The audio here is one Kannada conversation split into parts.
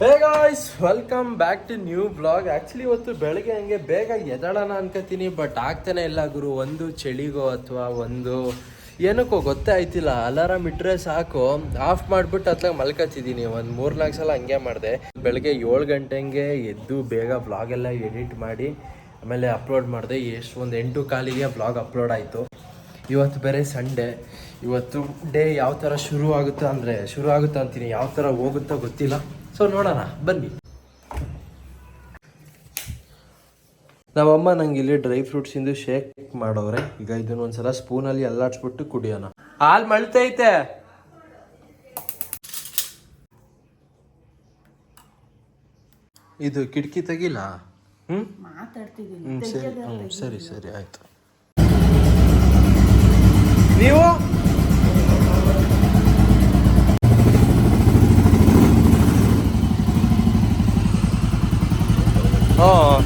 Hey guys welcome back to new blog actually ಇವತ್ತು ಬೆಳಗ್ಗೆ ಹಂಗೆ ಬೇಗ ಎದಳೋಣ ಅನ್ಕೋತೀನಿ ಬಟ್ ಆಗ್ತಾನೆ ಇಲ್ಲ ಗುರು. ಒಂದು ಚಳಿಗೋ ಅಥವಾ ಒಂದು ಏನಕ್ಕೋ ಗೊತ್ತೇ ಆಯ್ತಿಲ್ಲ. ಅಲಾರಾಮ್ ಇಟ್ಟರೆ ಸಾಕು. ಆಫ್ ಮಾಡಿಬಿಟ್ಟು ಅತ್ಲಾಗ ಮಲ್ಕೋತಿದ್ದೀನಿ ಒಂದು ಮೂರು ನಾಲ್ಕು ಸಲ ಹಂಗೆ ಮಾಡಿದೆ. ಬೆಳಗ್ಗೆ ಏಳು ಗಂಟೆಗೆ ಎದ್ದು ಬೇಗ ಬ್ಲಾಗ್ ಎಲ್ಲ ಎಡಿಟ್ ಮಾಡಿ, ಆಮೇಲೆ ಅಪ್ಲೋಡ್ ಮಾಡಿದೆ. ಎಷ್ಟು ಒಂದು ಎಂಟು ಕಾಲಿಗೆ ಬ್ಲಾಗ್ ಅಪ್ಲೋಡ್ ಆಯಿತು. ಇವತ್ತು ಬೇರೆ ಸಂಡೇ ಇವತ್ತು ಡೇ ಯಾವ ಥರ ಶುರು ಆಗುತ್ತೆ ಅಂದರೆ ಶುರು ಆಗುತ್ತೆ ಅಂತೀನಿ. ಯಾವ ಥರ ಹೋಗುತ್ತೋ ಗೊತ್ತಿಲ್ಲ. ಸೊ ನೋಡೋಣ ಬನ್ನಿ. ನಮ್ಮಮ್ಮ ನಂಗೆ ಇಲ್ಲಿ ಡ್ರೈ ಫ್ರೂಟ್ಸ್ ಇಂದು ಶೇಕ್ ಮಾಡೋರೆ ಈಗ ಇದನ್ನ ಒಂದ್ಸಲ ಸ್ಪೂನಲ್ಲಿ ಅಲ್ಲಾಡ್ಸ್ಬಿಟ್ಟು ಕುಡಿಯೋಣ. ಹಾಲ್ ಮಳ್ತೈತೆ. ಇದು ಕಿಟಕಿ ತೆಗಿಲ್ಲ ಸರಿ. ಹ್ಮ್ ಸರಿ ಸರಿ ಆಯ್ತು. ನೀವು?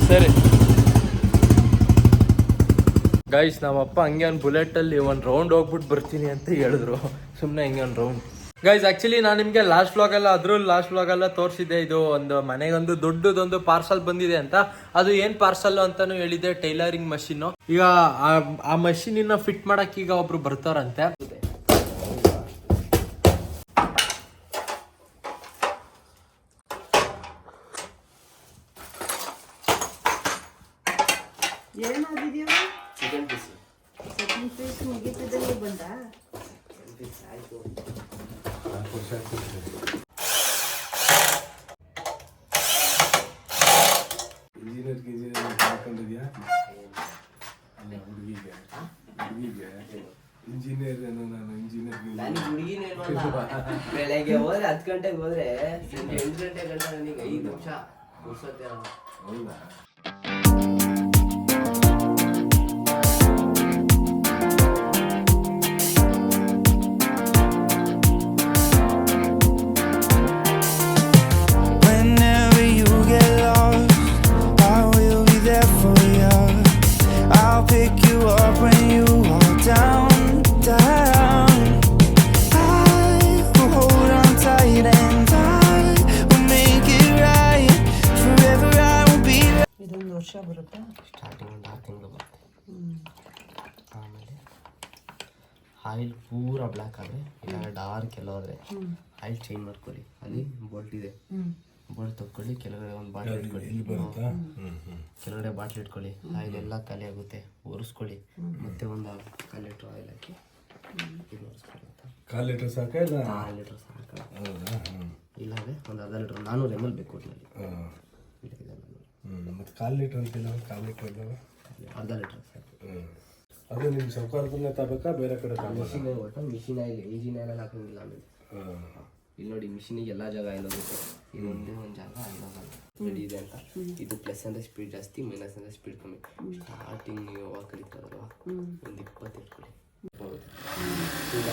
ಸರಿ. ಗೈಸ್ ನಮ್ಮಪ್ಪ ಹಂಗೆ ಒಂದು ಬುಲೆಟಲ್ಲಿ ಒಂದು ರೌಂಡ್ ಹೋಗ್ಬಿಟ್ಟು ಬರ್ತೀನಿ ಅಂತ ಹೇಳಿದ್ರು. ಸುಮ್ಮನೆ ಹಿಂಗೆ ಒಂದು ರೌಂಡ್ ಗೈಸ್ ಆಕ್ಚುಲಿ ನಾನು ನಿಮಗೆ ಲಾಸ್ಟ್ ಬ್ಲಾಗ್ ಎಲ್ಲ, ಅದ್ರಲ್ಲಿ ಲಾಸ್ಟ್ ಬ್ಲಾಗ್ ಎಲ್ಲ ತೋರಿಸಿದ್ದೆ. ಇದು ಒಂದು ಮನೆಗೊಂದು ದೊಡ್ಡದೊಂದು ಪಾರ್ಸಲ್ ಬಂದಿದೆ ಅಂತ. ಅದು ಏನು ಪಾರ್ಸಲ್ ಅಂತಾನು ಹೇಳಿದೆ ಟೈಲರಿಂಗ್ ಮಷೀನು ಈಗ ಆ- ಮಷೀನಿನ ಫಿಟ್ ಮಾಡಕ್ ಈಗ ಒಬ್ರು ಬರ್ತಾರಂತೆ. ಏನಾಗಿದೆಯೋ ಚಿಕನ್ ಪೀಸ್ ಮುಗಿತಿದ್ದಂಗೆ ಬಂದ? ಇಂಜಿನಿಯರ್ ಮಾಡ್ಕೊಂಡಿದ್ಯಾ? ಅಲ್ಲ ಹುಡುಗಿಗೆ. ಹುಡುಗಿಗೆ. ಇಂಜಿನಿಯರ್ ಏನೋ ನಾನು ಇಂಜಿನಿಯರ್ ಹುಡುಗಿನೇ ಬೆಳಗ್ಗೆ ಹೋದ್ರೆ ಹತ್ತು ಗಂಟೆಗೆ ಹೋದ್ರೆ ಎಂಟು ಗಂಟೆ ಗಂಟೆ ನನಗೆ ಐದು ನಿಮಿಷ. ಮುಗಿಸೋತ್ತೆ ಹೌದಾ? ಬರುತ್ತಾ? ಸ್ಟಾರ್ಟಿಂಗ್ ಒಂದು ಆರು ತಿಂಗಳು ಬರುತ್ತೆ. ಆಮೇಲೆ ಆಯಿಲ್ ಪೂರ ಬ್ಲ್ಯಾಕ್ ಆದರೆ ಇಲ್ಲ ಡಾರ್ಕ್ ಎಲ್ಲ ಆದರೆ ಆಯಿಲ್ ಚೇಂಜ್ ಮಾಡ್ಕೊಳ್ಳಿ. ಅಲ್ಲಿ ಬೋಲ್ಟ್ ಇದೆ ಬೋಲ್ಟ್ ತೊಗೊಳ್ಳಿ ಕೆಳಗಡೆ ಒಂದು ಬಾಟ್ಲ್ ಇಟ್ಕೊಳ್ಳಿ. ಕೆಳಗಡೆ ಬಾಟ್ಲ್ ಇಟ್ಕೊಳ್ಳಿ. ಆಯಿಲ್ ಎಲ್ಲ ಖಾಲಿ ಆಗುತ್ತೆ. ಒರೆಸ್ಕೊಳ್ಳಿ. ಮತ್ತೆ ಒಂದು ಕಾಲು ಲೀಟ್ರ್ ಆಯಿಲ್ ಹಾಕಿ ಇದು ಒರೆಸ್ಕೊಳ್ಳಿ ಕಾಲು ಲೀಟರ್ ಸಾಕ ಇಲ್ಲ? ಕಾಲು ಲೀಟ್ರ್ ಸಾಕ ಇಲ್ಲಾಂದರೆ ಒಂದು ಅರ್ಧ ಲೀಟ್ರ್ ನಾನ್ನೂರು ಎಂ ಎಲ್ ಬೇಕು ಒಟ್ಟಿನಲ್ಲಿ ಹಾಂ ಇದೆ ನಾನ್ನೂರು ಹ್ಮ್ ಮತ್ತೆ ಕಾಲು ಲೀಟ್ರ್ ಅಂತಿಲ್ಲ ಕಾಲು ಲೀಟ್ರ್ ಇದ್ದಾವೆ ಅರ್ಧ ಲೀಟ್ರ್ ಸಾಕು. ಹ್ಮ್. ಅದು ನಿಮ್ಮ ಸೌಕಾರದಲ್ಲೇ ತಗೋಬೇಕಾ ಬೇರೆ ಕಡೆ ಮಿಷಿನ್ ಒಟ್ಟು ಮಿಷಿನ್ ಆಯಿಲ್ ಇಂಜಿನ್ ಆಯಿಲ್ ಹಾಕಂಗಿಲ್ಲ ಆಮೇಲೆ. ಹಾಂ ಇಲ್ಲಿ ನೋಡಿ ಮಿಷಿನಿಗೆ ಎಲ್ಲ ಜಾಗ ಆಯಿಲ್ ಹೋಗುತ್ತೆ ಇದು ಒಂದೇ ಒಂದು ಜಾಗ ಆಯಿಲ್ ಹೋಗಲ್ಲ ರೆಡಿ ಇದೆ ಅಂತ. ಇದು ಪ್ಲಸ್ ಅಂದರೆ ಸ್ಪೀಡ್ ಜಾಸ್ತಿ ಮೈನಸ್ ಅಂದರೆ ಸ್ಪೀಡ್ ಕಮ್ಮಿ. ಸ್ಟಾರ್ಟಿಂಗ್ ನೀವು ಯಾವಾಗ ಕಲಿತಾರಲ್ವ ಒಂದು ಇಪ್ಪತ್ತು ಇಟ್ಕೊಳ್ಳಿ ಇದು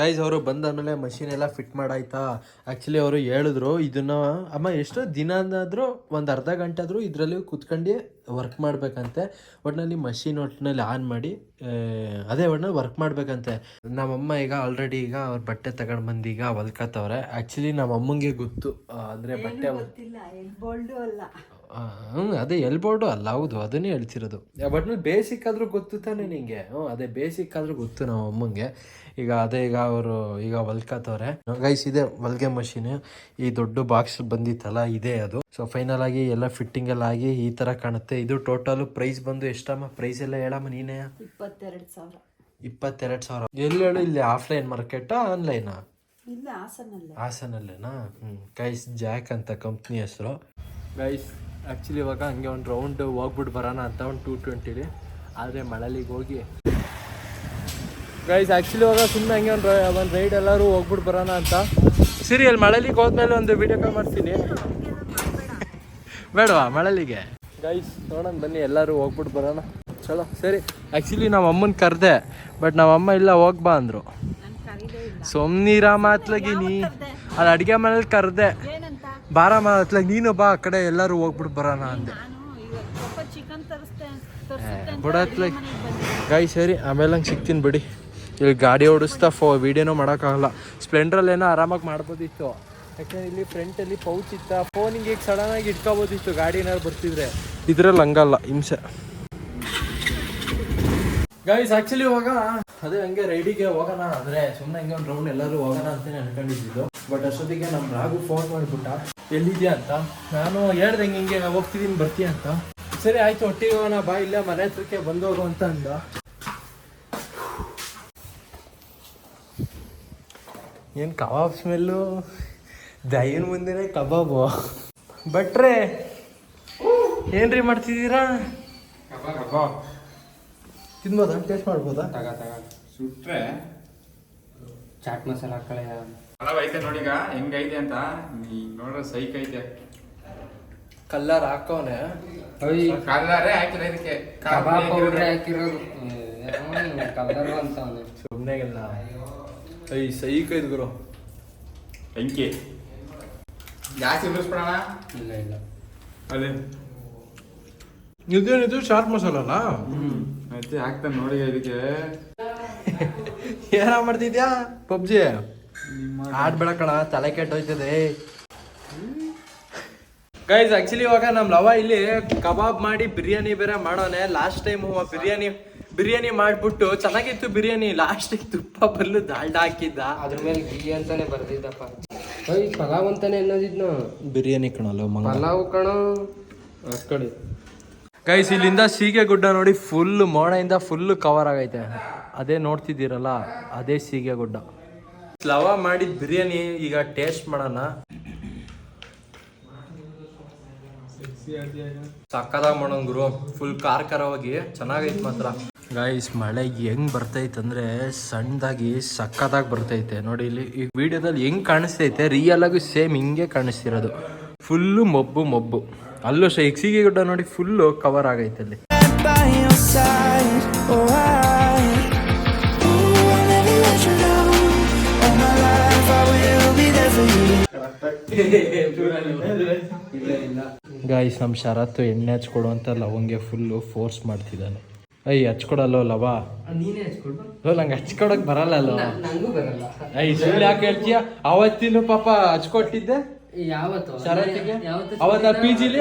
ಗೈಸ್ ಅವರು ಬಂದಾದ್ಮೇಲೆ ಮಷಿನ್ ಎಲ್ಲ ಫಿಟ್ ಮಾಡಾಯ್ತಾ? ಆ್ಯಕ್ಚುಲಿ ಅವರು ಹೇಳಿದ್ರು, ಇದನ್ನ, ಅಮ್ಮ, ಎಷ್ಟೋ ದಿನ ಆದರೂ ಒಂದು ಅರ್ಧ ಗಂಟೆ ಆದರೂ ಇದರಲ್ಲಿ ಕುತ್ಕೊಂಡು ವರ್ಕ್ ಮಾಡಬೇಕಂತೆ. ಒಟ್ಟಿನಲ್ಲಿ ಮಷಿನ್ ಒಟ್ಟಿನಲ್ಲಿ ಆನ್ ಮಾಡಿ ಅದೇ ಒಟ್ಟಿನಲ್ಲಿ ವರ್ಕ್ ಮಾಡಬೇಕಂತೆ. ನಮ್ಮಮ್ಮ ಈಗ ಆಲ್ರೆಡಿ ಈಗ ಅವ್ರ ಬಟ್ಟೆ ತಗೊಂಡು ಬಂದು ಈಗ ಹೊಲ್ಕತ್ತವ್ರೆ. ಆ್ಯಕ್ಚುಲಿ ನಮ್ಮ ಅಮ್ಮಂಗೆ ಗೊತ್ತು ಅಂದ್ರೆ ಬಟ್ಟೆ ಆ, ಅದೇ ಎಲ್ಬೋರ್ಡು ಅಲ್ಲ ಹೌದು ಅದನ್ನೇ ಹೇಳ್ತಿರೋದು. ಬಟ್ ಬೇಸಿಕ್ ಆದ್ರೂ ಗೊತ್ತು ತಾನೇ ನಿಂಗೆ? ಹ್ಞೂ ಅದೇ ಬೇಸಿಕ್ ಆದ್ರೂ ಗೊತ್ತು ನಮ್ಮ ಅಮ್ಮಂಗೆ. ಈಗ ಅದೇ ಈಗ ಅವರು ಈಗ ಹೊಲ್ಕತ್ತವ್ರೆ ಗೈಸ್ ಇದೆ ಹೊಲ್ಗೆ ಮಷೀನ್ ಈ ದೊಡ್ಡ ಬಾಕ್ಸ್ ಬಂದಿತ್ತಲ್ಲ ಇದೆ ಅದು. ಸೊ ಫೈನಲ್ ಆಗಿ ಎಲ್ಲ ಫಿಟ್ಟಿಂಗ್ ಎಲ್ಲ ಆಗಿ ಈ ತರ ಕಾಣುತ್ತೆ. ಇದು ಟೋಟಲ್ ಪ್ರೈಸ್ ಬಂದು ಎಷ್ಟಮ್ಮ? ಪ್ರೈಸ್ ಎಲ್ಲ ಹೇಳಮ್ಮ ನೀನೇ? ಇಪ್ಪತ್ತೆರಡು ಸಾವಿರ. ಇಪ್ಪತ್ತೆರಡು ಸಾವಿರ. ಎಲ್ಲಿ ಹೇಳು ಇಲ್ಲಿ ಆಫ್ಲೈನ್ ಮಾರ್ಕೆಟಾ ಆನ್ಲೈನಾ ಹಾಸನಲ್ಲೇನಾ? ಹ್ಞೂ ಗೈಸ್ ಜಾಕ್ ಅಂತ ಕಂಪ್ನಿ ಹೆಸರು. ಗೈಸ್ ಆ್ಯಕ್ಚುಲಿ ಇವಾಗ ಹಂಗೆ ಒಂದು ರೌಂಡ್ ಹೋಗ್ಬಿಟ್ಟು ಬರೋಣ ಅಂತ ಒಂದು ಟೂ ಟ್ವೆಂಟಿಲಿ ಆದರೆ ಮಳಲಿಗೆ ಹೋಗಿ. ಗೈಸ್ ಆ್ಯಕ್ಚುಲಿ ಇವಾಗ ಸುಮ್ಮನೆ ಹಂಗೆ ಒಂದು ಒಂದು ರೈಡ್ ಎಲ್ಲರೂ ಹೋಗ್ಬಿಟ್ಟು ಬರೋಣ ಅಂತ. ಸರಿ ಅಲ್ಲಿ ಮಳಲಿಗೆ ಹೋದ್ಮೇಲೆ ಒಂದು ವಿಡಿಯೋ ಕಾಲ್ ಮಾಡ್ತೀನಿ. ಬೇಡವಾ ಮಳಲಿಗೆ? ಗೈಸ್ ನೋಡೋಣ ಬನ್ನಿ ಎಲ್ಲರೂ ಹೋಗ್ಬಿಟ್ಟು ಬರೋಣ. ಚಲೋ ಸರಿ. ಆ್ಯಕ್ಚುಲಿ ನಮ್ಮ ಅಮ್ಮನ ಕರೆದೆ ಬಟ್ ನಮ್ಮ ಅಮ್ಮ ಇಲ್ಲ ಹೋಗ್ಬಾ ಅಂದರು. ಸೊಮ್ನೀರ ಮಾತ್ಲಗಿನಿ. ಅಲ್ಲಿ ಅಡುಗೆ ಮನೇಲಿ ಕರೆದೆ. ಬಾರ ನೀನು ಬಾ ಆ ಕಡೆ ಎಲ್ಲರೂ ಹೋಗ್ಬಿಟ್ಟು ಬರೋಣ ಅಂದೆ. ಬಿಡತ್ಲಾಗ ಗಾಯ್ ಸರಿ ಆಮೇಲೆ ಹಂಗೆ ಸಿಗ್ತೀನಿ ಬಿಡಿ. ಇಲ್ಲಿ ಗಾಡಿ ಓಡಿಸ್ತಾ ಫೋ ವೀಡಿಯೋನೂ ಮಾಡೋಕ್ಕಾಗಲ್ಲ. ಸ್ಪ್ಲೆಂಡ್ರಲ್ಲಿ ಏನೋ ಆರಾಮಾಗಿ ಮಾಡ್ಬೋದಿತ್ತು. ಯಾಕೆಂದ್ರೆ ಇಲ್ಲಿ ಫ್ರಂಟಲ್ಲಿ ಪೌಚ್ ಇತ್ತ ಫೋನಿಗೆ ಈಗ ಸಡನ್ನಾಗಿ ಆಗಿ ಇಟ್ಕೋಬೋದಿತ್ತು ಗಾಡಿ ಏನಾದ್ರು ಬರ್ತಿದ್ರೆ. ಇದ್ರಲ್ಲಿ ಹಂಗಲ್ಲ ಹಿಂಸೆ. ಗೈಸ್ ಆ್ಯಕ್ಚುಲಿ ಹೋಗೋಣ ಅದೇ ಹಂಗೆ ರೈಡಿಗೆ ಹೋಗೋಣ ಅಂದರೆ ಸುಮ್ಮನೆ ಹಂಗೆ ಒಂದು ರೌಂಡ್ ಎಲ್ಲರೂ ಹೋಗೋಣ ಅಂತಲೇ ಅನ್ಕೊಂಡಿದ್ದು. ಬಟ್ ಅಷ್ಟೊತ್ತಿಗೆ ನಮ್ಮ ರಾಘು ಫೋನ್ ಮಾಡಿಬಿಟ್ಟ ಎಲ್ಲಿದ್ಯಾ ಅಂತ? ನಾನು ಹೇಳ್ದೆ ಹಿಂಗೆ ಹಿಂಗೆ ಹೋಗ್ತಿದ್ದೀನಿ ಬರ್ತೀಯ ಅಂತ. ಸರಿ ಆಯ್ತು ಹೊಟ್ಟಿಗೆ ಹೋಗೋಣ ಬಾ ಇಲ್ಲ ಮನೆ ಹತ್ರಕ್ಕೆ ಬಂದೋಗು ಅಂತ ಅಂದ. ಏನು ಕಬಾಬ್ ಸ್ಮೆಲ್ಲು ದೈವನ ಮುಂದೆನೆ ಕಬಾಬು. ಬಟ್ರೆ ಏನ್ರಿ ಮಾಡ್ತಿದ್ದೀರಾ? ತಿನ್ಬೋದಾ? ಟೇಸ್ಟ್ ಮಾಡ್ಬೋದಾ? ಸುಟ್ರೆ ಚಾಟ್ ಮಸಾಲ ಹಾಕಳೆ ಕಲರ್ ಐತೆ ನೋಡೀಗ ಹೆಂಗೈತೆ ಅಂತ. ನೀ ನೋಡ್ರೆ ಸೈಕ್ ಐತೆ. ಕಲ್ಲರ್ ಹಾಕೋನೆ. ಕಲರೇ ಹಾಕಿಲ್ಲ ಇದಕ್ಕೆ. ಕಬಾಬ್ ಪೌಡ್ರ್ ಹಾಕಿರೋದು. ಕಲರ್ ಅಂತ ಸುಮ್ಮನೆ ಇಲ್ಲ ಐ ಸೈಕ್ ಐದು ಗುರು. ಬೆಂಕಿ. ಜಾಸ್ತಿ ಉಳಿಸ್ಬಿಡೋಣ ಇಲ್ಲ ಇಲ್ಲ. ಅದೇ. ಇದೇನಿದು ಶಾರ್ಟ್ ಮಸಾಲ ಅಲ್ಲ ಮತ್ತೆ ಹಾಕ್ತಾನೆ ನೋಡಿ ಇದಕ್ಕೆ. ಏನ ಮಾಡ್ತಿದ್ಯಾ? ಪಬ್ಜಿ? ಆಡ್ಬೇಡ ಕಣ ತಲೆ ಕೆಟ್ಟೋಯ್ತದೆ ಗೈಸ್ ಆಕ್ಚುಲಿ ಇವಾಗ ನಮ್ ಲವ ಇಲ್ಲಿ ಕಬಾಬ್ ಮಾಡಿ ಬಿರಿಯಾನಿ ಬೇರೆ ಮಾಡೋನೆ. ಲಾಸ್ಟ್ ಟೈಮ್ ಬಿರಿಯಾನಿ ಬಿರಿಯಾನಿ ಮಾಡ್ಬಿಟ್ಟು ಚೆನ್ನಾಗಿತ್ತು ಬಿರಿಯಾನಿ. ಲಾಸ್ಟಿಗೆ ತುಪ್ಪ ಬಲ್ಲು ದಾಲ್ಡ ಹಾಕಿದ್ದ. ಅದ್ರ ಮೇಲೆ ಗಿ ಅಂತಾನೆ ಬರ್ದಿದ್ದಪ್ಪ. ಓಯ್ ಪಲಾವ್ ಅಂತಾನೆ ಅನ್ನೋದಿದ್ನು? ಬಿರಿಯಾನಿ ಕಣಲ್ಲ ಪಲಾವ್ ಕಣೋ. ಕಡೆ. ಗೈಸ್ ಇಲ್ಲಿಂದ ಸೀಗೆ ಗುಡ್ಡ ನೋಡಿ ಫುಲ್ ಮೋಡೆಯಿಂದ ಫುಲ್ ಕವರ್ ಆಗೈತೆ. ಅದೇ ನೋಡ್ತಿದ್ದೀರಲ್ಲ ಅದೇ ಸೀಗೆ ಗುಡ್ಡ. ಲವ ಮಾಡಿದ ಬಿರಿಯಾನಿ ಈಗ ಟೇಸ್ಟ್ ಮಾಡೋಣ. ಸಕ್ಕದಾಗ ಮಾಡೋಣ ಗುರು. ಫುಲ್ ಖಾರ ಹೋಗಿ ಚೆನ್ನಾಗೈತೆ ಮಾತ್ರ. ಗಾಯ್ಸ್ ಮಳೆ ಹೆಂಗ್ ಬರ್ತೈತೆ ಅಂದ್ರೆ ಸಣ್ಣದಾಗಿ ಸಕ್ಕದಾಗಿ ಬರ್ತೈತೆ. ನೋಡಿ ಇಲ್ಲಿ ಈ ವಿಡಿಯೋದಲ್ಲಿ ಹೆಂಗ್ ಕಾಣಿಸ್ತೈತೆ? ರಿಯಲ್ ಆಗಿ ಸೇಮ್ ಹಿಂಗೆ ಕಾಣಿಸ್ತಿರೋದು. ಫುಲ್ಲು ಮಬ್ಬು ಮಬ್ಬು. ಅಲ್ಲೂ ಎಕ್ಸಿಗೆ ಗುಡ್ಡ ನೋಡಿ ಫುಲ್ಲು ಕವರ್ ಆಗೈತೆ ಅಲ್ಲಿ. ಗಾಯ್ಸ್ ನಮ್ಮ ಶರತ್ತು ಎಣ್ಣೆ ಹಚ್ಕೊಡು ಅಂತ ಲವಂಗೆ ಫುಲ್ಲು ಫೋರ್ಸ್ ಮಾಡ್ತಿದ್ದಾನೆ. ಅಯ್ಯ ಹಚ್ಕೊಡಲ್ಲೋ ಲವ? ನಂಗೆ ಹಚ್ಕೊಡಕ್ ಬರಲ್ಲ ಅಯ್ಯ ಸುಳ್ಳು ಯಾಕೆ ಹೇಳ್ತೀಯ? ಅವತ್ತಿನ ಪಾಪ ಹಚ್ಕೊಟ್ಟಿದ್ದೆ. ಯಾವತ್ತು? ಶರತ್ ಅವತ್ತ ಪಿ ಜಿಲಿ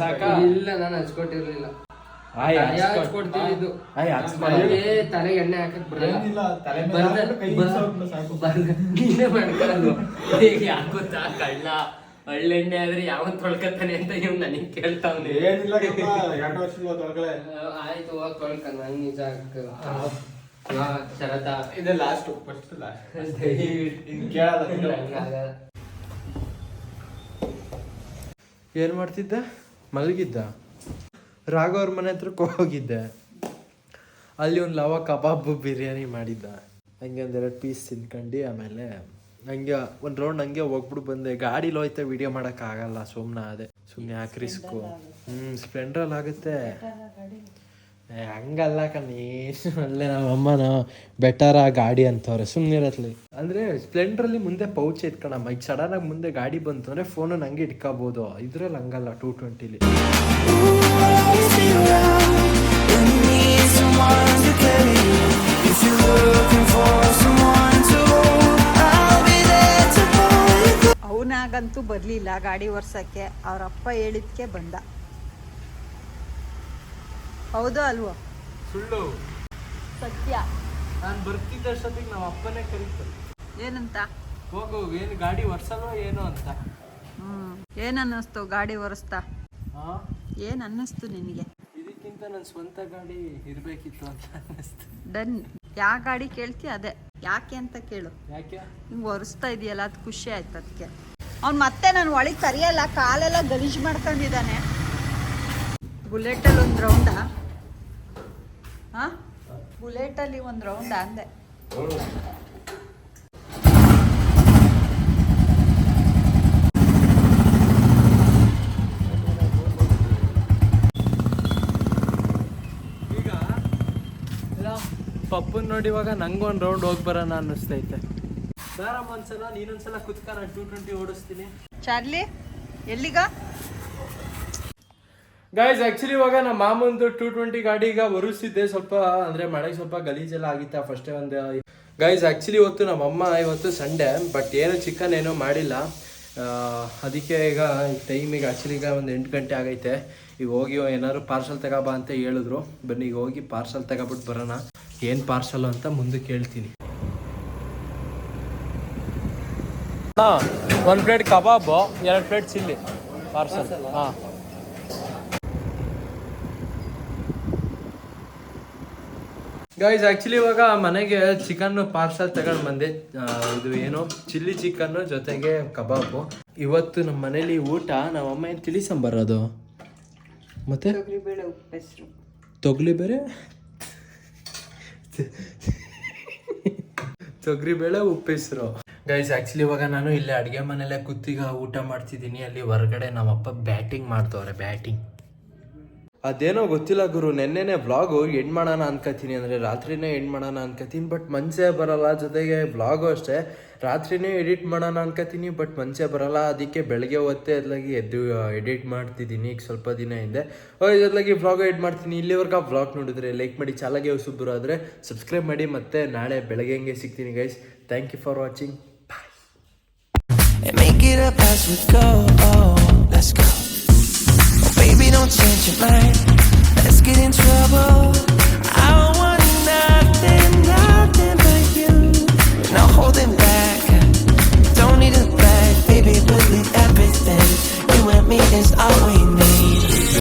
ಸಾಕಾ ಇಲ್ಲ ನಾನು ಹಚ್ಕೊಟ್ಟಿರ್ಲಿಲ್ಲ. ತಲೆಗೆ ತಲೆಗೆ ಎಣ್ಣೆ ಹಾಕಕ್ ಕಳ್ಳ ಒಳ್ಳೆಣ್ಣೆ ಆದ್ರೆ ಯಾವನ್ ತೊಳ್ಕತಾನೆ ಅಂತ ಇವ್ ನನಗ್ ಕೇಳ್ತಾವ್ನೆ. ಆಯ್ತು ಹೋಗ್ ತೊಳ್ಕ ನಂಗ್ ನಿಜ ಶರತ ಇದೆ ಲಾಸ್ಟ್ ಫಸ್ಟ್ ಲಾಸ್ಟ್. ಏನ್ ಮಾಡ್ತಿದ್ದ? ಮಲಗಿದ್ದ? ರಾಘವ್ರ ಮನೆ ಹತ್ರಕ್ಕೆ ಹೋಗಿದ್ದೆ. ಅಲ್ಲಿ ಒಂದು ಲವ ಕಬಾಬ್ ಬಿರಿಯಾನಿ ಮಾಡಿದ್ದ. ಹಂಗೆ ಒಂದೆರಡು ಪೀಸ್ ತಿನ್ಕೊಂಡು ಆಮೇಲೆ ಹಂಗೆ ಒಂದು ರೌಂಡ್ ಹಂಗೆ ಹೋಗ್ಬಿಟ್ಟು ಬಂದೆ. ಗಾಡಿಲಿ ಹೋಯ್ತೆ ವಿಡಿಯೋ ಮಾಡೋಕ್ಕಾಗಲ್ಲ ಸುಮ್ಮನೆ ಅದೇ. ಸುಮ್ಮನೆ ಯಾಕೆ ರಿಸ್ಕು ಹ್ಞೂ ಸ್ಪ್ಲೆಂಡ್ರಲ್ಲಿ ಆಗುತ್ತೆ. ಹಂಗಲ್ಲ ಕಣ್ಣಿ ಅಲ್ಲೇ ನಮ್ಮ ಅಮ್ಮನ ಆ ಗಾಡಿ ಅಂತವ್ರೆ ಸುಮ್ಮನೆ ಇರತ್ಲಿ. ಅಂದರೆ ಸ್ಪ್ಲೆಂಡ್ರಲ್ಲಿ ಮುಂದೆ ಪೌಚ್ ಇಟ್ಕೊಳಮ್ಮ ಈಗ ಸಡನ್ನಾಗಿ ಮುಂದೆ ಗಾಡಿ ಬಂತು ಅಂದರೆ ಫೋನು ನಂಗೆ ಇಟ್ಕೋಬೋದು. ಇದ್ರಲ್ಲಿ ಹಂಗಲ್ಲ ಟೂ ಟ್ವೆಂಟಿಲಿ ಅವನಾಗಂತೂ ಬರಲಿಲ್ಲ ಗಾಡಿ ಒರ್ಸಕ್ಕೆ ಅವ್ರ ಅಪ್ಪ ಹೇಳಿದ್ಕೆ ಬಂದ ಹೌದು ಅಲ್ವೋ ಸುಳ್ಳು ಸತ್ಯ ನಾನು ಬರ್ತಿದ್ದಷ್ಟೊತ್ತಿಗೆ ನಮ್ಮ ಅಪ್ಪನೇ ಕರೀತಾರೆ ಏನಂತ ಹೋಗು ಏನು ಗಾಡಿ ಒರ್ಸಲ್ವ ಏನೋ ಅಂತ ಹ್ಞೂ ಏನನ್ನಿಸ್ತು ಗಾಡಿ ಒರೆಸ್ತಾ ಹಾಂ ಏನ್ ಅನ್ನಿಸ್ತು ನಿನಗೆ? ಇದಕ್ಕಿಂತ ನನ್ನ ಸ್ವಂತ ಗಾಡಿ ಇರಬೇಕಿತ್ತು ಅಂತ ಅನ್ನಿಸ್ತು. ಡನ್ ಯಾವ ಗಾಡಿ ಕೇಳ್ತಿ ಅದೇ. ಯಾಕೆ ಅಂತ ಕೇಳು. ಯಾಕೆ? ಹಿಂಗೆ ಒರೆಸ್ತಾ ಇದೆಯಲ್ಲ ಅದು ಖುಷಿ ಆಯ್ತು ಅದಕ್ಕೆ ಅವ್ನು ಮತ್ತೆ ನಾನು ಒಳಗೆ ಕರಿಯಲ್ಲ ಕಾಲೆಲ್ಲ ಗಲೀಜು ಮಾಡ್ಕೊಂಡಿದ್ದಾನೆ. ಬುಲೆಟಲ್ಲಿ ಒಂದು ರೌಂಡಾ. ಹಾಂ? ಬುಲೆಟಲ್ಲಿ ಒಂದು ರೌಂಡಾ ಅಂದೆ ಈಗ ಪಪ್ಪನ್ ನೋಡಿ ಇವಾಗ ನಂಗೊಂದು ರೌಂಡ್ ಹೋಗಿ ಬರೋಣ ಅನ್ನಿಸ್ತೈತೆ ಬೇರಮ್ಮ ಒಂದ್ಸಲ ನೀನೊಂದ್ಸಲ ಕುತ್ಕ ನಾನು ಟೂ ಟ್ವೆಂಟಿ ಓಡಿಸ್ತೀನಿ. ಚಾರ್ಲಿ ಎಲ್ಲಿಗ? ಗಾಯ್ಸ್ ಆಕ್ಚುಲಿ ಇವಾಗ ನಮ್ಮ ಮಾಮಂದು ಟೂ ಟ್ವೆಂಟಿ ಗಾಡಿ ಈಗ ಒರೆಸಿದ್ದೆ. ಸ್ವಲ್ಪ ಅಂದ್ರೆ ಮಳೆಗೆ ಸ್ವಲ್ಪ ಗಲೀಜೆಲ್ಲ ಆಗಿತ್ತ. ಫಸ್ಟೇ ಒಂದು ಗೈಸ್ ಆ್ಯಕ್ಚುಲಿ ಇವತ್ತು ನಮ್ಮಮ್ಮ ಇವತ್ತು ಸಂಡೇ ಬಟ್ ಏನು ಚಿಕನ್ ಏನೂ ಮಾಡಿಲ್ಲ. ಅದಕ್ಕೆ ಈಗ ಟೈಮಿಗೆ ಆ್ಯಕ್ಚುಲಿ ಈಗ ಒಂದು ಎಂಟು ಗಂಟೆ ಆಗೈತೆ. ಈಗ ಹೋಗಿ ಏನಾದ್ರು ಪಾರ್ಸಲ್ ತಗೋಬಾ ಅಂತ ಹೇಳಿದ್ರು. ಬನ್ನಿ ಈಗ ಹೋಗಿ ಪಾರ್ಸಲ್ ತಗೊಬಿಟ್ಟು ಬರೋಣ. ಏನು ಪಾರ್ಸಲ್ ಅಂತ ಮುಂದೆ ಕೇಳ್ತೀನಿ. ಒಂದು ಪ್ಲೇಟ್ ಕಬಾಬು ಎರಡು ಪ್ಲೇಟ್ ಚಿಲ್ಲಿ. ಪಾರ್ಸಲ್. ಹಾಂ. ಗೈಸ್ ಆ್ಯಕ್ಚುಲಿ ಇವಾಗ ಮನೆಗೆ ಚಿಕನ್ ಪಾರ್ಸಲ್ ತಗೊಂಡು ಬಂದೆ. ಇದು ಏನು? ಚಿಲ್ಲಿ ಚಿಕನ್ನು ಜೊತೆಗೆ ಕಬಾಬು. ಇವತ್ತು ನಮ್ಮ ಮನೇಲಿ ಊಟ ನಮ್ಮ ಅಮ್ಮ ಏನು ತಿಳಿ ಸಾಂಬಾರು ಅದು? ಮತ್ತೆ? ತೊಗಲಿ ಬೇರೆ ತೊಗರಿಬೇಳೆ ಉಪ್ಪೆಸರು. ಗೈಸ್ ಆ್ಯಕ್ಚುಲಿ ಇವಾಗ ನಾನು ಇಲ್ಲೇ ಅಡುಗೆ ಮನೆಯಲ್ಲೇ ಕುತ್ತಿಗೆ ಊಟ ಮಾಡ್ತಿದ್ದೀನಿ. ಅಲ್ಲಿ ಹೊರಗಡೆ ನಮ್ಮಪ್ಪ ಬ್ಯಾಟಿಂಗ್ ಮಾಡ್ತವ್ರೆ ಬ್ಯಾಟಿಂಗ್ ಅದೇನೋ ಗೊತ್ತಿಲ್ಲ ಗುರು, ನೆನ್ನೆನೆ ವ್ಲಾಗು ಎಂಡ್ ಮಾಡೋಣ ಅನ್ಕೋತೀನಿ ಅಂದರೆ ರಾತ್ರಿನೇ ಎಂಡ್ ಮಾಡೋಣ ಅನ್ಕೋತೀನಿ ಬಟ್ ಮನಸ್ಸೇ ಬರಲ್ಲ ಜೊತೆಗೆ ವ್ಲಾಗು ಅಷ್ಟೇ. ರಾತ್ರಿನೇ ಎಡಿಟ್ ಮಾಡೋಣ ಅನ್ಕೋತೀನಿ ಬಟ್ ಮನಸ್ಸೇ ಬರಲ್ಲ. ಅದಕ್ಕೆ ಬೆಳಗ್ಗೆ ಹೊತ್ತೆ ಅದ್ಲಾಗಿ ಎದ್ದು ಎಡಿಟ್ ಮಾಡ್ತಿದ್ದೀನಿ ಈಗ ಸ್ವಲ್ಪ ದಿನ ಹಿಂದೆ. ಅದ್ಲಾಗಿ ವ್ಲಾಗ್ ಎಡ್ ಮಾಡ್ತೀನಿ. ಇಲ್ಲಿವರೆಗೆ ವ್ಲಾಗ್ ನೋಡಿದ್ರೆ ಲೈಕ್ ಮಾಡಿ, ಚಾಲಾಗಿ ಹೊಸಬ್ರು ಆದರೆ ಸಬ್ಸ್ಕ್ರೈಬ್ ಮಾಡಿ ಮತ್ತೆ ನಾಳೆ ಬೆಳಗ್ಗೆ ಹಂಗೆ ಸಿಗ್ತೀನಿ guys thank you for watching Baby, don't change your mind. Let's get in trouble. I want nothing, nothing but you. Holding back. Don't need a baby. Everything you and me is all we need.